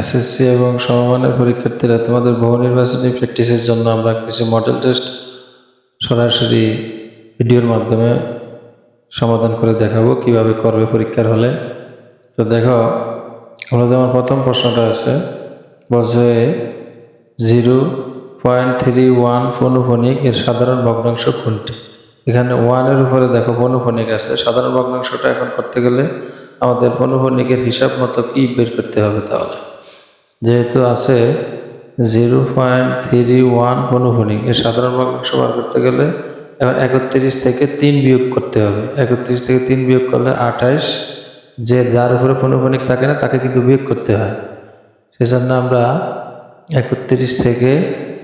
SSC এবং সমমানের পরীক্ষার্থীরা তোমাদের বহু নির্বাচনী প্র্যাকটিসের জন্য আমরা কিছু মডেল টেস্ট সরাসরি ভিডিওর মাধ্যমে সমাধান করে দেখাবো, কীভাবে করবে পরীক্ষার হলে। তো দেখো আমরা যেমন প্রথম প্রশ্নটা আছে, বলছে জিরো পয়েন্ট থ্রি ওয়ান পনুফনিক এর সাধারণ ভগ্নাংশ কোনটি? এখানে ওয়ানের উপরে দেখো পনুফনিক আছে, সাধারণ ভগ্নাংশটা এখন করতে গেলে আমাদের পনুফনিকের হিসাব মতো কি বের করতে হবে তাহলে? যেহেতু আছে জিরো পয়েন্ট থ্রি ওয়ান পনুফনিক এর সাধারণ ভগ্নাংশ বার করতে গেলে এবার একত্রিশ থেকে তিন বিয়োগ করতে হবে। একত্রিশ থেকে তিন বিয়োগ করলে আঠাইশ, যে যার উপরে পনুফনিক থাকে না, তাকে কিন্তু বিয়োগ করতে হয়। সেজন্য আমরা একত্রিশ থেকে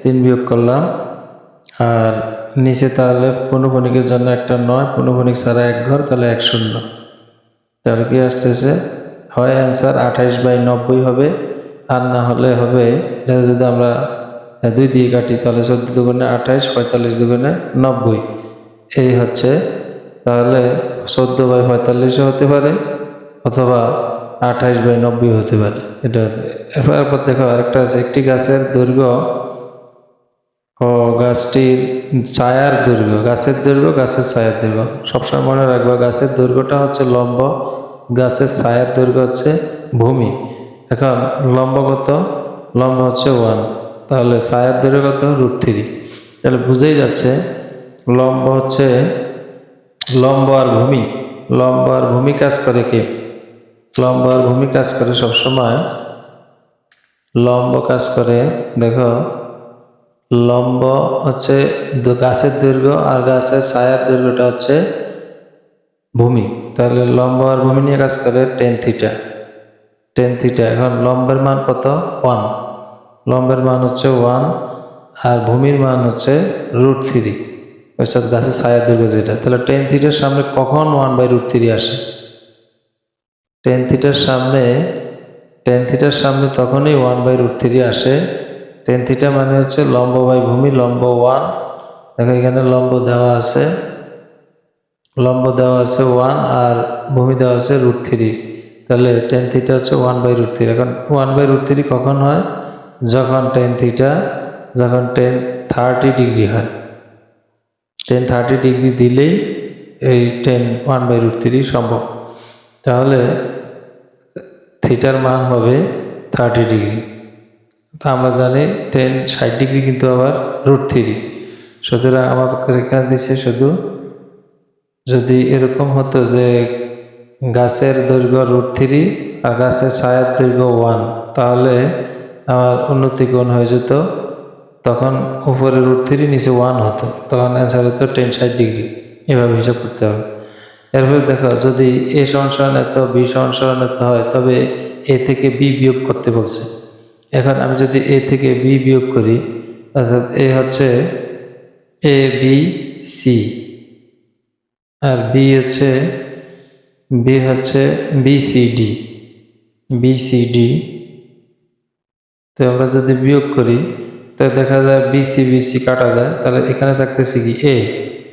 তিন বিয়োগ করলাম, আর নিচে তাহলে পনুফনিকের জন্য একটা নয় পনুফনিক ছাড়া এক ঘর, তাহলে এক শূন্য। তাহলে কি আসতেছে? হয় অ্যান্সার আঠাইশ বাই নব্বই হবে আর না হলে হবে, এটা যদি আমরা দুই দিয়ে কাটি, তাহলে চোদ্দ দুগুণে আঠাইশ, পঁয়তাল্লিশ দুগুণে নব্বই। এই হচ্ছে, তাহলে চোদ্দ বাই পঁয়তাল্লিশও হতে পারে, অথবা আঠাইশ বাই নব্বই হতে পারে। এটা এরপর দেখো আরেকটা আছে, একটি গাছের দৈর্ঘ্য ও গাছটির ছায়ার দৈর্ঘ্য, গাছের দৈর্ঘ্য, গাছের ছায়ার দৈর্ঘ্য। সবসময় মনে রাখব, গাছের দৈর্ঘ্যটা হচ্ছে লম্ব, গাছের ছায়ার দৈর্ঘ্য হচ্ছে ভূমি। এখন লম্ব কত? লম্ব হচ্ছে ওয়ান তাহলে ছায়ার দৈর্ঘ্য কত? রুট থ্রি তাহলে বুঝেই যাচ্ছে, লম্ব হচ্ছে, লম্ব আর ভূমি। লম্ব আর ভূমি কাজ করে কে? লম্ব আর ভূমি কাজ করে সবসময়। লম্ব কাজ করে, দেখো, লম্ব হচ্ছে গাছের দৈর্ঘ্য আর গাছের ছায়ার দৈর্ঘ্যটা হচ্ছে ভূমি। তাহলে লম্ব আর ভূমি নিয়ে কাজ করে টেন থিটা টেন থিটা এখন লম্বের মান কত? ওয়ান লম্বের মান হচ্ছে ওয়ান আর ভূমির মান হচ্ছে রুট থ্রি অর্থাৎ গাছের ছায়ার দৈর্ঘ্য যেটা তাহলে টেন থিটার সামনে কখন ওয়ান বাই রুট থ্রি আসে? টেন থিটার সামনে টেন থিটার সামনে তখনই ওয়ান বাই রুট থ্রি আসে। টেন থিটা মানে হচ্ছে লম্ব বাই ভূমি, লম্ব ওয়ান দেখো এখানে লম্ব দেওয়া আছে। লম্ব দেওয়া আছে ওয়ান আর ভূমি দেওয়া আছে রুট থ্রি তাহলে টেন থিটা হচ্ছে ওয়ান বাই রুট থ্রি এখন ওয়ান বাই রুট থ্রি কখন হয়? যখন টেন থিটা যখন টেন থার্টি ডিগ্রি হয়। টেন থার্টি ডিগ্রি দিলেই এই tan one by root three সম্ভব। তাহলে থিটার মান হবে থার্টি ডিগ্রি তা আমরা জানি টেন ষাট ডিগ্রি কিন্তু আবার রুট থ্রি সুতরাং আমার এখানে দিচ্ছে শুধু যদি এরকম হতো যে গাছের দৈর্ঘ্য রুট থ্রি আর গাছের ছায়ার দৈর্ঘ্য ওয়ান তাহলে আমার উন্নতি কোণ হয়ে যেত। তখন উপরে রুট থ্রি নিচে ওয়ান হতো। তখন অ্যান্সার হতো টেন ষাট ডিগ্রি এভাবে হিসাব করতে হবে। এরপরে দেখো, যদি এ সংসরণ এত বি সংসরণ এত হয়, তবে এ থেকে বি বিয়োগ করতে বলছে। এখন আমি যদি এ থেকে বি বিয়োগ করি, অর্থাৎ এ হচ্ছে এ বি সি আর বি হচ্ছে বি হচ্ছে বিসিডি বিসিডি তো আমরা যদি বিয়োগ করি, তো দেখা যায় বিসি বিসি কাটা যায়, তাহলে এখানে থাকতেছে কি এ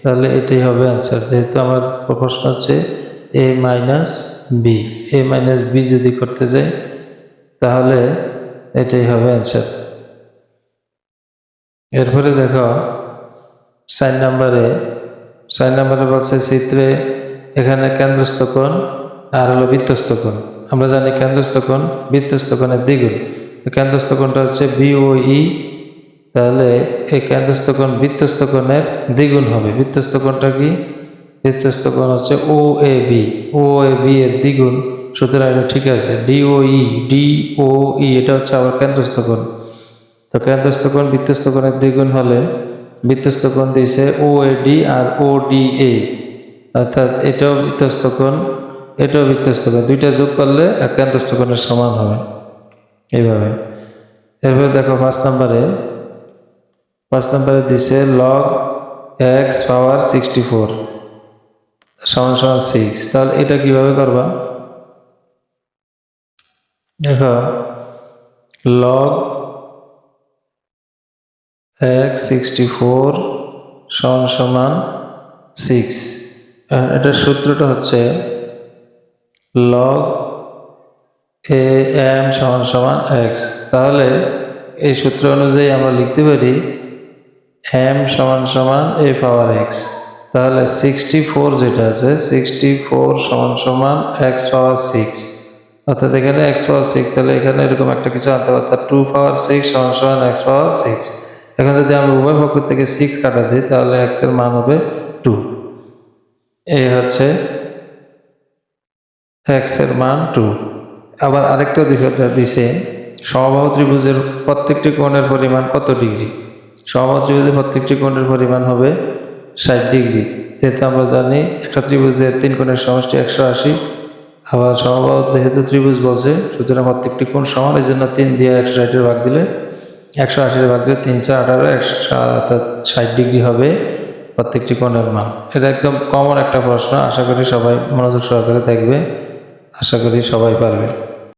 তাহলে এটাই হবে অ্যান্সার যেহেতু আমার প্রশ্ন হচ্ছে A minus B A minus B যদি করতে যাই, তাহলে এটাই হবে অ্যান্সার এরপরে দেখো, সাইন নাম্বারে সাইন নাম্বারে বলছে চিত্রে এখানে কেন্দ্রস্থ কোণ আর হলো বৃত্তস্থ কোণ। আমরা জানি কেন্দ্রস্থ কোণ বৃত্তস্থ কোণের দ্বিগুণ। কেন্দ্রস্থ কোণটা হচ্ছে বিওই, তাহলে এই কেন্দ্রস্থ কোণ বৃত্তস্থ কোণের দ্বিগুণ হবে। বৃত্তস্থ কোণটা কি? বৃত্তস্থ কোণ হচ্ছে ও A B O A B এর দ্বিগুণ, সুতরাং এটা ঠিক আছে, ডিওই ডিওই, এটা হচ্ছে আবার কেন্দ্রস্থ কোণ। তো কেন্দ্রস্থ কোণ বৃত্তস্থ কোণের দ্বিগুণ হলে বৃত্তস্থ কোণ দিয়েছে ও A D R O D A অর্থাৎ এটাও বৃত্তস্থ কোণ, এটাও বৃত্তস্থ কোণ। দুইটা যোগ করলে এক কেন্দ্রস্থ কোণের সমান হবে। এইভাবে। এরপরে দেখো পাঁচ নম্বরে। পাঁচ নম্বরে দিছে log x power sixty four সমান সমান সিক্স তাহলে এটা কীভাবে করবা? দেখো লগ এক্স সিক্সটি ফোর সমান সমান সিক্স এটার সূত্রটা হচ্ছে লগ এ এম সমান সমান এক্স তাহলে এই সূত্র অনুযায়ী আমরা লিখতে পারি এম সমান সমান এ পাওয়ার এক্স তাহলে সিক্সটি ফোর যেটা আছে সিক্সটি ফোর সমান সমান এক্স পাওয়ার সিক্স অর্থাৎ এখানে এক্স পাওয়ার সিক্স তাহলে এখানে এরকম একটা কিছু আনতে পারতাম টু পাওয়ার সিক্স সমান সমান এক্স পাওয়ার সিক্স এখন যদি আমরা উভয় পক্ষ থেকে সিক্স কাটা দিই, তাহলে এক্সের মান হবে টু এই হচ্ছে এক্সের মান টু আবার আরেকটা দিকে দিছে, সমবাহু ত্রিভুজের প্রত্যেকটি কোণের পরিমাণ কত ডিগ্রি? সমবাহু ত্রিভুজের প্রত্যেকটি কোণের পরিমাণ হবে ষাট ডিগ্রি। যেহেতু আমরা জানি একটা ত্রিভুজের তিন কোণের সমষ্টি একশো আশি, আবার সমবাহু যেহেতু ত্রিভুজ বলছে, সুতরাং প্রত্যেকটি কোণ সমান, এই জন্য তিন দিয়ে একশো ষাটের ভাগ দিলে একশো আশির ভাগ দিলে তিনশো আঠারো, একশো ষাট ডিগ্রি হবে। প্রত্যেকটি কোণের মান এটা একদম কমন একটা প্রশ্ন, আশা করি সবাই মনোযোগ সহকারে দেখবে, আশা করি সবাই পারবে।